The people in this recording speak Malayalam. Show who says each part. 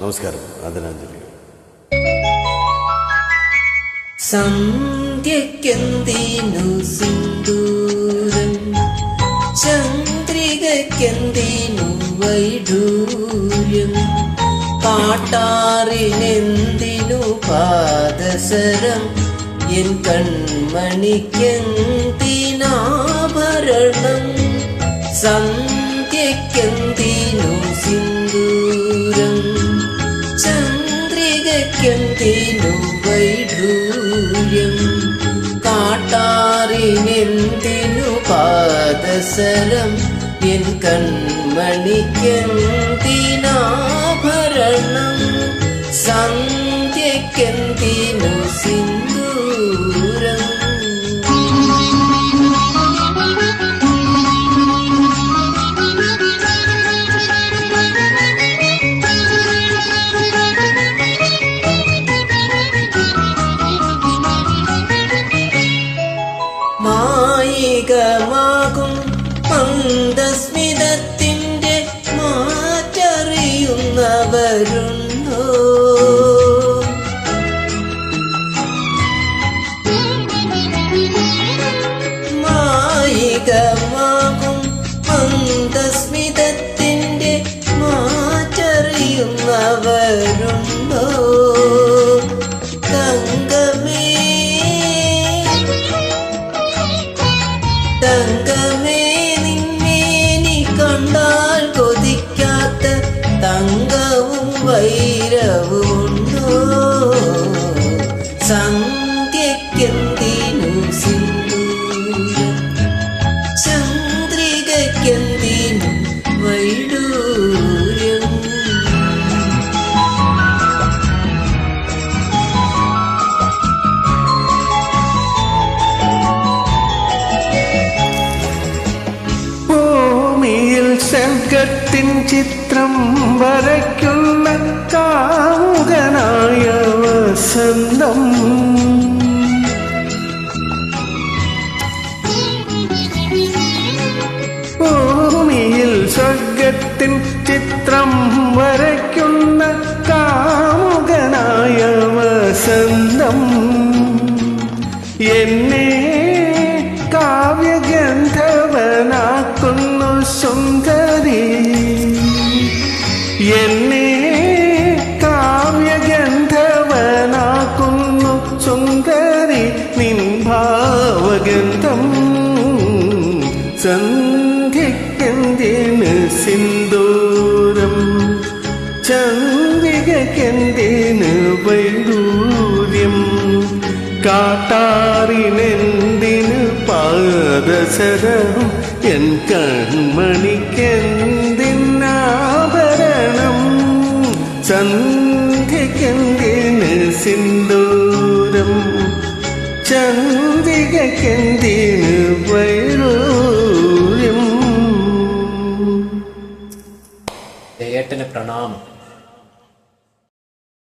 Speaker 1: നമസ്കാരം. ആദരാഞ്ജലി.
Speaker 2: സന്ധ്യക്കെന്തിനു സിന്ദൂരം? ചന്ദ്രികക്കെന്തിനു വൈഡൂര്യം? കാട്ടാറിനെന്തിനു പാദസരം? എൻ കൺമണിക്കെന്തിനാഭരണം? സന്ധ്യക്കെന്തിനു ചന്ദ്രികക്കെന്തിനു വൈഡൂര്യം കാട്ടാറിനെന്തിനു പാദസരം? എൻ കൺമണിക്കെന്തിനാഭരണം? സന്ധ്യക്കെന്തിനു സിന്ദൂരം മായികമാകും മന്ദസ്മിതത്തിന്റെ മാറ്ററിയുന്നവരുണ്ടോ
Speaker 3: Oh. സ്വർഗത്തിൻ ചിത്രം വരയ്ക്കുന്ന കാമുകനായ വസന്തം ഭൂമിയിൽ സ്വർഗത്തിൻ ചിത്രം വരയ്ക്കുന്ന കാമുകനായ വസന്തം എന്നെ എന്നെ കാവ്യഗന്ധവനാക്കുന്നു. സുന്ദരി നിൻഭാവഗന്ധം സന്ധ്യക്കെന്തിന് സിന്ദൂരം? ചന്ദ്രികക്കെന്തിന് വൈദൂര്യം കാട്ടാറിനെന്തിന് പാദസരം എൻ കൺമണിക്കെന്തിനാഭരണം സന്ധ്യക്കെന്തിന് സിന്ദൂരം ചന്ദ്രികക്കെന്തിന് വൈഡൂര്യം
Speaker 2: ഏട്ടന് പ്രണാമം.